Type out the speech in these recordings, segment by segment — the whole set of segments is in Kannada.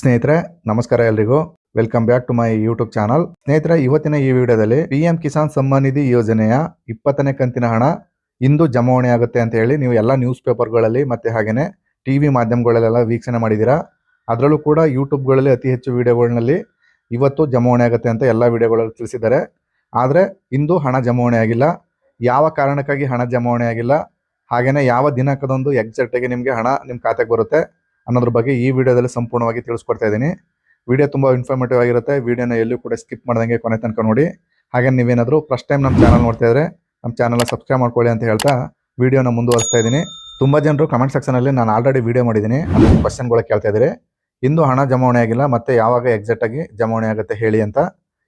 ಸ್ನೇಹಿತರೆ, ನಮಸ್ಕಾರ ಎಲ್ರಿಗೂ. Welcome back to my YouTube channel ಸ್ನೇಹಿತರೆ, ಇವತ್ತಿನ ಈ ವಿಡಿಯೋದಲ್ಲಿ ಪಿ ಎಂ ಕಿಸಾನ್ ಸಮ್ಮಾನ್ ನಿಧಿ ಯೋಜನೆಯ ಇಪ್ಪತ್ತನೇ ಕಂತಿನ ಹಣ ಇಂದು ಜಮಾವಣೆ ಆಗುತ್ತೆ ಅಂತ ಹೇಳಿ ನೀವು ಎಲ್ಲ ನ್ಯೂಸ್ ಪೇಪರ್ಗಳಲ್ಲಿ ಮತ್ತೆ ಹಾಗೆಯೇ ಟಿ ವಿ ಮಾಧ್ಯಮಗಳಲ್ಲೆಲ್ಲ ವೀಕ್ಷಣೆ ಮಾಡಿದ್ದೀರಾ? ಅದರಲ್ಲೂ ಕೂಡ ಯೂಟ್ಯೂಬ್ಗಳಲ್ಲಿ ಅತಿ ಹೆಚ್ಚು ವಿಡಿಯೋಗಳಲ್ಲಿ ಇವತ್ತು ಜಮಾವಣೆ ಆಗುತ್ತೆ ಅಂತ ಎಲ್ಲ ವಿಡಿಯೋಗಳಲ್ಲಿ ತಿಳಿಸಿದ್ದಾರೆ. ಆದರೆ ಇಂದು ಹಣ ಜಮಾವಣೆ ಆಗಿಲ್ಲ. ಯಾವ ಕಾರಣಕ್ಕಾಗಿ ಹಣ ಜಮಾವಣೆ ಆಗಿಲ್ಲ? ಹಾಗೆಯೇ ಯಾವ ದಿನಾಂಕದೊಂದು ಎಕ್ಸಾಕ್ಟಾಗಿ ನಿಮಗೆ ಹಣ ನಿಮ್ಮ ಖಾತೆಗೆ ಬರುತ್ತೆ? ಅನ್ನೋದ್ರ ಬಗ್ಗೆ ಈ ವಿಡಿಯೋದಲ್ಲಿ ಸಂಪೂರ್ಣವಾಗಿ ತಿಳಿಸ್ಕೊಡ್ತಾ ಇದ್ದೀನಿ. ವಿಡಿಯೋ ತುಂಬ ಇನ್ಫಾರ್ಮೇಟಿವ್ ಆಗಿರುತ್ತೆ. ವಿಡಿಯೋನ ಎಲ್ಲೂ ಕೂಡ ಸ್ಕಿಪ್ ಮಾಡ್ದಂಗೆ ಕೊನೆ ತನಕ ನೋಡಿ. ಹಾಗೆ ನೀವೇನಾದರೂ ಫಸ್ಟ್ ಟೈಮ್ ನಮ್ಮ ಚಾನಲ್ ನೋಡ್ತಾ ಇದ್ರೆ, ನಮ್ಮ ಚಾನಲ್ನ ಸಬ್ಸ್ಕ್ರೈಬ್ ಮಾಡ್ಕೊಳ್ಳಿ ಅಂತ ಹೇಳ್ತಾ ವಿಡಿಯೋನ ಮುಂದುವರಿಸ್ತಾ ಇದ್ದೀನಿ. ತುಂಬ ಜನರು ಕಮೆಂಟ್ ಸೆಕ್ಷನಲ್ಲಿ ನಾನು ಆಲ್ರೆಡಿ ವಿಡಿಯೋ ಮಾಡಿದ್ದೀನಿ. ಅದಕ್ಕೆ ಕ್ವಶನ್ಗಳು ಕೇಳ್ತಾ ಇದ್ದೀರಿ. ಇಂದು ಹಣ ಜಮಾವಣೆ ಆಗಿಲ್ಲ, ಮತ್ತೆ ಯಾವಾಗ ಎಕ್ಸಾಕ್ಟ್ ಆಗಿ ಜಮಾವಣೆ ಆಗುತ್ತೆ ಹೇಳಿ ಅಂತ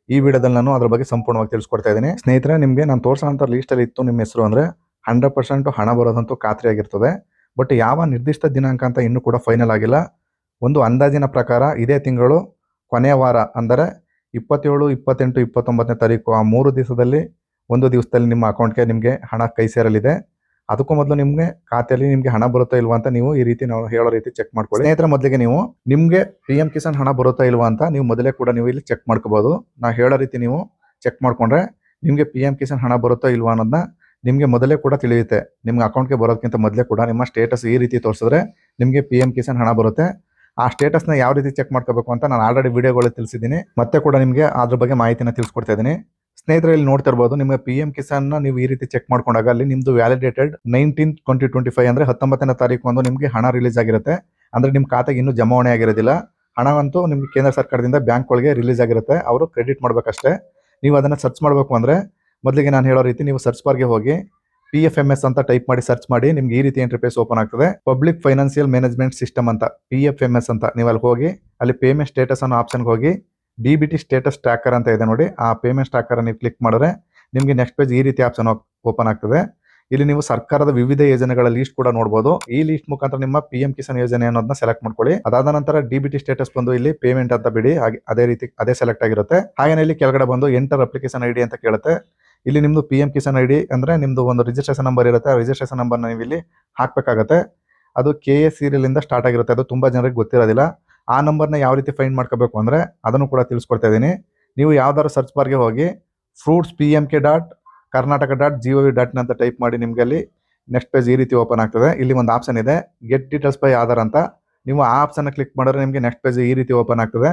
ಈ ವಿಡಿಯೋದಲ್ಲಿ ನಾನು ಅದ್ರ ಬಗ್ಗೆ ಸಂಪೂರ್ಣವಾಗಿ ತಿಳಿಸ್ಕೊಡ್ತಾ ಇದ್ದೀನಿ. ಸ್ನೇಹಿತರೆ, ನಿಮಗೆ ನಾನು ಅಂತ ಲೀಸ್ಟಲ್ಲಿ ಇತ್ತು ನಿಮ್ಮ ಹೆಸರು ಅಂದರೆ ಹಂಡ್ರೆಡ್ ಪರ್ಸೆಂಟ್ ಹಣ ಬರೋದಂತೂ ಖಾತ್ರಿ ಆಗಿರ್ತದೆ ಬಟ್ ಯಾವ ನಿರ್ದಿಷ್ಟ ದಿನಾಂಕ ಅಂತ ಇನ್ನೂ ಕೂಡ ಫೈನಲ್ ಆಗಿಲ್ಲ. ಒಂದು ಅಂದಾಜಿನ ಪ್ರಕಾರ ಇದೇ ತಿಂಗಳು ಕೊನೆಯ ವಾರ ಅಂದರೆ ಇಪ್ಪತ್ತೇಳು, ಇಪ್ಪತ್ತೆಂಟು, ಇಪ್ಪತ್ತೊಂಬತ್ತನೇ ತಾರೀಕು ಆ ಮೂರು ದಿವಸದಲ್ಲಿ ಒಂದು ದಿವಸದಲ್ಲಿ ನಿಮ್ಮ ಅಕೌಂಟ್ಗೆ ನಿಮಗೆ ಹಣ ಕೈ ಸೇರಲಿದೆ. ಅದಕ್ಕೂ ಮೊದಲು ನಿಮಗೆ ಖಾತೆಯಲ್ಲಿ ನಿಮಗೆ ಹಣ ಬರುತ್ತಾ ಇಲ್ವಾ ಅಂತ ನೀವು ಈ ರೀತಿ ನಾವು ಹೇಳೋ ರೀತಿ ಚೆಕ್ ಮಾಡ್ಕೊಳ್ಳಿ. ಸ್ನೇಹಿತರ, ಮೊದಲಿಗೆ ನೀವು ನಿಮಗೆ ಪಿ ಎಂ ಕಿಸಾನ್ ಹಣ ಬರುತ್ತಾ ಇಲ್ವಾ ಅಂತ ನೀವು ಮೊದಲೇ ಕೂಡ ನೀವು ಇಲ್ಲಿ ಚೆಕ್ ಮಾಡ್ಕೋಬೋದು. ನಾ ಹೇಳೋ ರೀತಿ ನೀವು ಚೆಕ್ ಮಾಡಿಕೊಂಡ್ರೆ ನಿಮಗೆ ಪಿ ಎಂ ಕಿಸಾನ್ ಹಣ ಬರುತ್ತಾ ಇಲ್ವಾ ಅನ್ನೋದನ್ನ ನಿಮಗೆ ಮೊದಲೇ ಕೂಡ ತಿಳಿಯುತ್ತೆ. ನಿಮ್ಗೆ ಅಕೌಂಟ್ಗೆ ಬರೋದಕ್ಕಿಂತ ಮೊದಲೇ ಕೂಡ ನಿಮ್ಮ ಸ್ಟೇಟಸ್ ಈ ರೀತಿ ತೋರಿಸಿದ್ರೆ ನಿಮಗೆ ಪಿ ಎಂ ಕಿಸಾನ್ ಹಣ ಬರುತ್ತೆ. ಆ ಸ್ಟೇಟಸ್ನ ಯಾವ ರೀತಿ ಚೆಕ್ ಮಾಡ್ಕೋಬೇಕು ಅಂತ ನಾನು ಆಲ್ರೆಡಿ ವಿಡಿಯೋಗಳು ತಿಳಿಸಿದ್ದೀನಿ. ಮತ್ತೆ ಕೂಡ ನಿಮಗೆ ಅದ್ರ ಬಗ್ಗೆ ಮಾಹಿತಿನ ತಿಳಿಸ್ಕೊಡ್ತಾ ಇದ್ದೀನಿ. ಸ್ನೇಹಿತರೆ, ಇಲ್ಲಿ ನೋಡ್ತಾ ಇರ್ಬೋದು, ನಿಮಗೆ ಪಿ ಎಂ ಕಿಸಾನ್ನ ನೀವು ಈ ರೀತಿ ಚೆಕ್ ಮಾಡ್ಕೊಂಡಾಗ ಅಲ್ಲಿ ನಿಮ್ದು validated nineteen twenty twenty five ಅಂದರೆ ಹತ್ತೊಂಬತ್ತನೇ ತಾರೀಕು ಒಂದು ನಿಮಗೆ ಹಣ ರಿಲೀಸ್ ಆಗಿರುತ್ತೆ. ಅಂದರೆ ನಿಮ್ಮ ಖಾತೆಗೆ ಇನ್ನೂ ಜಮಾವಣೆ ಆಗಿರೋದಿಲ್ಲ. ಹಣವಂತೂ ನಿಮಗೆ ಕೇಂದ್ರ ಸರ್ಕಾರದಿಂದ ಬ್ಯಾಂಕ್ಗಳಿಗೆ ರಿಲೀಸ್ ಆಗಿರುತ್ತೆ. ಅವರು ಕ್ರೆಡಿಟ್ ಮಾಡಬೇಕಷ್ಟೇ. ನೀವು ಅದನ್ನು ಸರ್ಚ್ ಮಾಡಬೇಕು ಅಂದರೆ ಮೊದಲಿಗೆ ನಾನು ಹೇಳೋ ರೀತಿ ನೀವು ಸರ್ಚ್ ಬಾರ್ಗೆ ಹೋಗಿ ಪಿ ಎಫ್ ಎಂ ಎಸ್ ಅಂತ ಟೈಪ್ ಮಾಡಿ ಸರ್ಚ್ ಮಾಡಿ, ನಿಮ್ಗೆ ಈ ರೀತಿ ಇಂಟರ್ಫೇಸ್ ಓಪನ್ ಆಗ್ತದೆ. ಪಬ್ಲಿಕ್ ಫೈನಾನ್ಷಿಯಲ್ ಮ್ಯಾನೇಜ್ಮೆಂಟ್ ಸಿಸ್ಟಮ್ ಅಂತ ಪಿ ಎಫ್ ಎಂ ಎಸ್ ಅಂತ ನೀವು ಅಲ್ಲಿ ಹೋಗಿ, ಅಲ್ಲಿ ಪೇಮೆಂಟ್ ಸ್ಟೇಟಸ್ ಅನ್ನೋ ಆಪ್ಷನ್ಗೆ ಹೋಗಿ D B T status tracker ಅಂತ ಇದೆ ನೋಡಿ, ಆ ಪೇಮೆಂಟ್ ಟ್ರ್ಯಾಕರ್ ನೀವು ಕ್ಲಿಕ್ ಮಾಡಿದ್ರೆ ನಿಮಗೆ ನೆಕ್ಸ್ಟ್ ಪೇಜ್ ಈ ರೀತಿ ಆಪ್ಷನ್ ಓಪನ್ ಆಗ್ತದೆ. ಇಲ್ಲಿ ನೀವು ಸರ್ಕಾರದ ವಿವಿಧ ಯೋಜನೆಗಳ ಲೀಸ್ಟ್ ಕೂಡ ನೋಡಬಹುದು ಈ ಲೀಸ್ಟ್ ಮುಖಾಂತರ ನಿಮ್ಮ ಪಿ ಎಂ ಕಿಸಾನ್ ಯೋಜನೆ ಅನ್ನೋದನ್ನ ಸೆಲೆಕ್ಟ್ ಮಾಡ್ಕೊಳ್ಳಿ. ಅದಾದ ನಂತರ ಡಿ ಬಿ ಟಿ ಸ್ಟೇಟಸ್ ಬಂದು ಇಲ್ಲಿ ಪೇಮೆಂಟ್ ಅಂತ ಬಿಡಿ, ಹಾಗೆ ಅದೇ ರೀತಿ, ಅದೇ ಸೆಲೆಕ್ಟ್ ಆಗಿರುತ್ತೆ. ಹಾಗೆ ಇಲ್ಲಿ ಕೆಳಗಡೆ ಬಂದು ಎಂಟರ್ ಅಪ್ಲಿಕೇಶನ್ ಐಡಿ ಅಂತ ಕೇಳುತ್ತೆ. ಇಲ್ಲಿ ನಿಮ್ದು ಪಿ ಎಂ ಕಿಸಾನ್ ಐಡಿ ಅಂದ್ರೆ ನಿಮ್ದು ಒಂದು ರಿಜಿಸ್ಟ್ರೇಷನ್ ನಂಬರ್ ಇರುತ್ತೆ. ಆ ರಿಜಿಸ್ಟ್ರೇಷನ್ ನಂಬರ್ ನೀವು ಇಲ್ಲಿ ಹಾಕ್ಬೇಕಾಗತ್ತೆ. ಅದು ಕೆ ಎ ಸೀರಿಯಲ್ ಇಂದ ಸ್ಟಾರ್ಟ್ ಆಗಿರುತ್ತೆ. ಅದು ತುಂಬಾ ಜನರಿಗೆ ಗೊತ್ತಿರೋದಿಲ್ಲ. ಆ ನಂಬರ್ನ ಯಾವ ರೀತಿ ಫೈಂಡ್ ಮಾಡ್ಕೋಬೇಕು ಅಂದ್ರೆ ಅದನ್ನು ಕೂಡ ತಿಳಿಸ್ಕೊಡ್ತಾ ಇದ್ದೀನಿ. ನೀವು ಯಾವ್ದಾದ್ರು ಸರ್ಚ್ ಬಾರ್ಗೆ ಹೋಗಿ fruits P M K dot Karnataka dot G O V dot ಅಂತ ಟೈಪ್ ಮಾಡಿ ನಿಮ್ಗೆ ಅಲ್ಲಿ ನೆಕ್ಸ್ಟ್ ಪೇಜ್ ಈ ರೀತಿ ಓಪನ್ ಆಗ್ತದೆ. ಇಲ್ಲಿ ಒಂದು ಆಪ್ಷನ್ ಇದೆ. ಗೆಟ್ ಡೀಟೇಲ್ಸ್ ಬೈ ಆಧಾರ್ ಅಂತ. ನೀವು ಆ ಆಪ್ಷನ್ ಕ್ಲಿಕ್ ಮಾಡಿದ್ರೆ ನಿಮಗೆ ನೆಕ್ಸ್ಟ್ ಪೇಜ್ ಈ ರೀತಿ ಓಪನ್ ಆಗ್ತದೆ.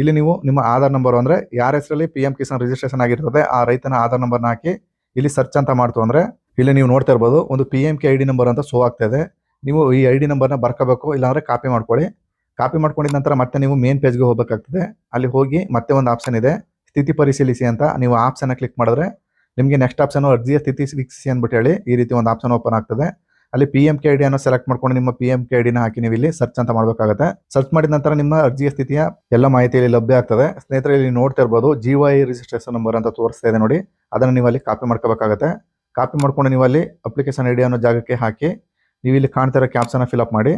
ಇಲ್ಲಿ ನೀವು ನಿಮ್ಮ ಆಧಾರ್ ನಂಬರ್ ಅಂದ್ರೆ ಯಾರ ಹೆಸರಲ್ಲಿ ಪಿ ಎಂ ಕಿಸಾನ್ ರಿಜಿಸ್ಟ್ರೇಷನ್ ಆಗಿರ್ತದೆ, ಆ ರೈತನ ಆಧಾರ್ ನಂಬರ್ನ ಹಾಕಿ ಇಲ್ಲಿ ಸರ್ಚ್ ಅಂತ ಮಾಡ್ತು ಅಂದ್ರೆ ಇಲ್ಲಿ ನೀವು ನೋಡ್ತಾ ಇರ್ಬೋದು, ಒಂದು P M K I D number ಅಂತ ಶೋ ಆಗ್ತಾ ಇದೆ. ನೀವು ಈ ಐ ಡಿ ನಂಬರ್ನ ಬರ್ಕೋಬೇಕು, ಇಲ್ಲಾಂದ್ರೆ ಕಾಪಿ ಮಾಡ್ಕೊಳ್ಳಿ. ಕಾಪಿ ಮಾಡ್ಕೊಂಡಿದ ನಂತರ ಮತ್ತೆ ನೀವು ಮೇನ್ ಪೇಜ್ಗೆ ಹೋಗಬೇಕಾಗ್ತದೆ. ಅಲ್ಲಿ ಹೋಗಿ ಮತ್ತೆ ಒಂದು ಆಪ್ಷನ್ ಇದೆ, ಸ್ಥಿತಿ ಪರಿಶೀಲಿಸಿ ಅಂತ. ನೀವು ಆಪ್ಷನ್ ಕ್ಲಿಕ್ ಮಾಡಿದ್ರೆ ನಿಮಗೆ ನೆಕ್ಸ್ಟ್ ಆಪ್ಷನ್ ಅರ್ಜಿಯ ಸ್ಥಿತಿ ವೀಕ್ಷಿಸಿ ಅಂದ್ಬಿಟ್ಟು ಹೇಳಿ ಈ ರೀತಿ ಒಂದು ಆಪ್ಷನ್ ಓಪನ್ ಆಗ್ತದೆ. ಅಲ್ಲಿ P M K I D ಅನ್ನು ಸೆಲೆಕ್ಟ್ ಮಾಡ್ಕೊಂಡು ನಿಮ್ಮ ಪಿ ಎಂ ಕೆ ಐ ಡಿನ ಹಾಕಿ ನೀವು ಇಲ್ಲಿ ಸರ್ಚ್ ಅಂತ ಮಾಡಬೇಕಾಗುತ್ತೆ. ಸರ್ಚ್ ಮಾಡಿದ ನಂತರ ನಿಮ್ಮ ಅರ್ಜಿಯ ಸ್ಥಿತಿಯ ಎಲ್ಲ ಮಾಹಿತಿ ಇಲ್ಲಿ ಲಭ್ಯ ಆಗ್ತದೆ. ಸ್ನೇಹಿತರೆ, ಇಲ್ಲಿ ನೋಡ್ತಾ ಇರ್ಬೋದು ಜಿ ವೈ ರಿಜಿಸ್ಟ್ರೇಷನ್ ನಂಬರ್ ಅಂತ ತೋರಿಸ್ತಾ ಇದೆ ನೋಡಿ. ಅದನ್ನು ನೀವು ಅಲ್ಲಿ ಕಾಪಿ ಮಾಡ್ಕೋಬೇಕಾಗುತ್ತೆ. ಕಾಪಿ ಮಾಡ್ಕೊಂಡು ನೀವು ಅಲ್ಲಿ ಅಪ್ಲಿಕೇಶನ್ ಐಡಿ ಅನ್ನೋ ಜಾಗಕ್ಕೆ ಹಾಕಿ ನೀವು ಇಲ್ಲಿ ಕಾಣ್ತಿರೋ ಕ್ಯಾಪ್ಸನ್ನ ಫಿಲಪ್ ಮಾಡಿ.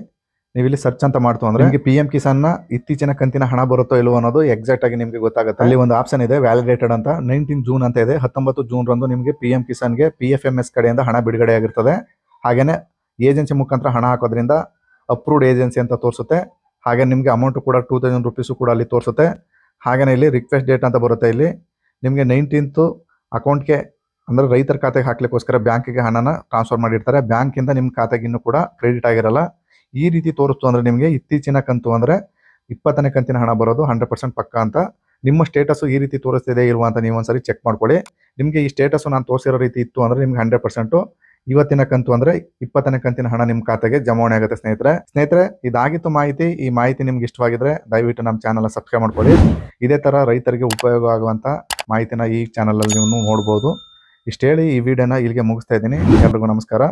ನೀವು ಇಲ್ಲಿ ಸರ್ಚ್ ಅಂತ ಮಾಡ್ತು ಅಂದ್ರೆ ನಿಮಗೆ ಪಿ ಎಂ ಕಿಸಾನ್ನ ಇತ್ತೀಚಿನ ಕಂತಿನ ಹಣ ಬರುತ್ತೋ ಇಲ್ಲವೋ ಅನ್ನೋದು ಎಕ್ಸಾಕ್ಟ್ ಆಗಿ ನಿಮಗೆ ಗೊತ್ತಾಗುತ್ತೆ. ಅಲ್ಲಿ ಒಂದು ಆಪ್ಷನ್ ಇದೆ ವ್ಯಾಲಿಡೇಟೆಡ್ ಅಂತ. ನೈನ್ಟೀನ್ ಜೂನ್ ಅಂತ ಇದೆ. ಹತ್ತೊಂಬತ್ತು ಜೂನ್ ರಂದು ನಿಮಗೆ ಪಿ ಎಂ ಕಿಸಾನ್ಗೆ ಪಿ ಎಫ್ ಎಂ ಎಸ್ ಕಡೆಯಿಂದ ಹಣ ಬಿಡುಗಡೆ ಆಗಿರ್ತದೆ ಹಾಗೇನೆ ಏಜೆನ್ಸಿ ಮುಖಾಂತರ ಹಣ ಹಾಕೋದ್ರಿಂದ ಅಪ್ರೂವ್ಡ್ ಏಜೆನ್ಸಿ ಅಂತ ತೋರಿಸುತ್ತೆ. ಹಾಗೆ ನಿಮಗೆ ಅಮೌಂಟು ಕೂಡ ಟೂ ತೌಸಂಡ್ ರುಪೀಸು ಕೂಡ ಅಲ್ಲಿ ತೋರಿಸುತ್ತೆ. ಹಾಗೆಯೇ ಇಲ್ಲಿ ರಿಕ್ವೆಸ್ಟ್ ಡೇಟ್ ಅಂತ ಬರುತ್ತೆ ಇಲ್ಲಿ. ನಿಮಗೆ ನೈನ್ಟೀನ್ತು ಅಕೌಂಟ್ಗೆ ಅಂದರೆ ರೈತರ ಖಾತೆಗೆ ಹಾಕ್ಲಿಕ್ಕೋಸ್ಕರ ಬ್ಯಾಂಕಿಗೆ ಹಣನ ಟ್ರಾನ್ಸ್ಫರ್ ಮಾಡಿರ್ತಾರೆ. ಬ್ಯಾಂಕಿಂದ ನಿಮ್ಮ ಖಾತೆಗೆ ಇನ್ನೂ ಕೂಡ ಕ್ರೆಡಿಟ್ ಆಗಿರಲ್ಲ. ಈ ರೀತಿ ತೋರಿಸ್ತು ಅಂದರೆ ನಿಮಗೆ ಇತ್ತೀಚಿನ ಕಂತು ಅಂದರೆ ಇಪ್ಪತ್ತನೇ ಕಂತಿನ ಹಣ ಬರೋದು ಹಂಡ್ರೆಡ್ ಪರ್ಸೆಂಟ್ ಪಕ್ಕ ಅಂತ. ನಿಮ್ಮ ಸ್ಟೇಟಸ್ಸು ಈ ರೀತಿ ತೋರಿಸ್ತಿದೆ ಇಲ್ವಾ ಅಂತ ನೀವು ಒಂದ್ಸರಿ ಚೆಕ್ ಮಾಡ್ಕೊಳ್ಳಿ. ನಿಮಗೆ ಈ ಸ್ಟೇಟಸ್ಸು ನಾನು ತೋರಿಸಿರೋ ರೀತಿ ಇತ್ತು ಅಂದರೆ ನಿಮ್ಗೆ ಹಂಡ್ರೆಡ್ ಪರ್ಸೆಂಟು ಇವತ್ತಿನ ಕಂತು ಅಂದ್ರೆ ಇಪ್ಪತ್ತನೇ ಕಂತಿನ ಹಣ ನಿಮ್ಮ ಖಾತೆಗೆ ಜಮಾವಣೆ ಆಗುತ್ತೆ ಸ್ನೇಹಿತರೆ. ಸ್ನೇಹಿತರೆ, ಇದಾಗಿತ್ತು ಮಾಹಿತಿ. ಈ ಮಾಹಿತಿ ನಿಮ್ಗೆ ಇಷ್ಟವಾಗಿದ್ರೆ ದಯವಿಟ್ಟು ನಮ್ಮ ಚಾನಲ್ ಸಬ್ಸ್ಕ್ರೈಬ್ ಮಾಡ್ಕೊಳ್ಳಿ. ಇದೇ ತರ ರೈತರಿಗೆ ಉಪಯೋಗ ಆಗುವಂತ ಮಾಹಿತಿನ ಈ ಚಾನಲ್ ಅಲ್ಲಿ ನೀವು ನೋಡಬಹುದು ಇಷ್ಟು ಹೇಳಿ ಈ ವಿಡಿಯೋನ ಇಲ್ಲಿಗೆ ಮುಗಿಸ್ತಾ ಇದ್ದೀನಿ. ಎಲ್ರಿಗೂ ನಮಸ್ಕಾರ.